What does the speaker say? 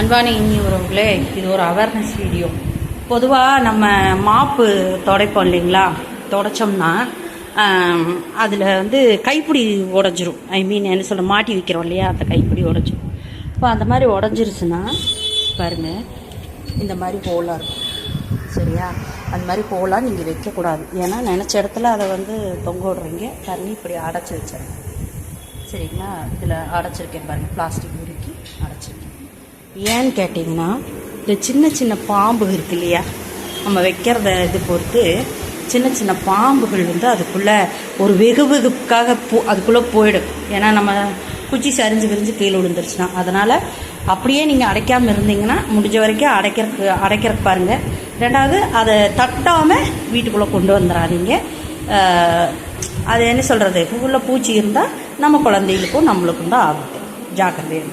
அன்பான இனி உறவுகளே இது ஒரு அவேர்னஸ் வீடியோ பொதுவாக நம்ம மாப்பு துடைப்போம் இல்லைங்களா? துடைச்சோம்னா அதில் வந்து கைப்பிடி உடஞ்சிரும். ஐ மீன் என்ன சொல்ல மாட்டி வைக்கிறோம் இல்லையா? அந்த கைப்பிடி உடஞ்சிரும் இப்போ அந்த மாதிரி உடஞ்சிருச்சுன்னா பாருங்கள் இந்த மாதிரி ஹோலாக இருக்கும். சரியா? அந்த மாதிரி ஹோலாக நீங்கள் வைக்கக்கூடாது. ஏன்னா நினச்ச இடத்துல அதை வந்து தொங்க விடுறீங்க. தண்ணி இப்படி அடைச்சி வச்சிருங்க. சரிங்களா? இதில் அடைச்சிருக்கேன் பாருங்கள் பிளாஸ்டிக் உருக்கி ஏன்னு கேட்டிங்கன்னா இந்த சின்ன சின்ன பாம்பு இருக்கு இல்லையா? நம்ம வைக்கிறத இது பொறுத்து சின்ன சின்ன பாம்புகள் வந்து அதுக்குள்ளே ஒரு வெகு வெகுப்புக்காக போ அதுக்குள்ளே போயிடும். ஏன்னா நம்ம குச்சி சரிஞ்சு விரிஞ்சு கீழே விழுந்துருச்சுன்னா. அதனால் அப்படியே நீங்கள் அடைக்காமல் இருந்தீங்கன்னா முடிஞ்ச வரைக்கும் அடைக்கிறக்கு அடைக்கிறக்கு பாருங்கள் ரெண்டாவது அதை தட்டாமல் வீட்டுக்குள்ளே கொண்டு வந்துடாதீங்க அது என்ன சொல்கிறது உள்ள பூச்சி இருந்தால் நம்ம குழந்தைகளுக்கும் நம்மளுக்கும் தான் ஆகும் ஜாக்கிரதையாக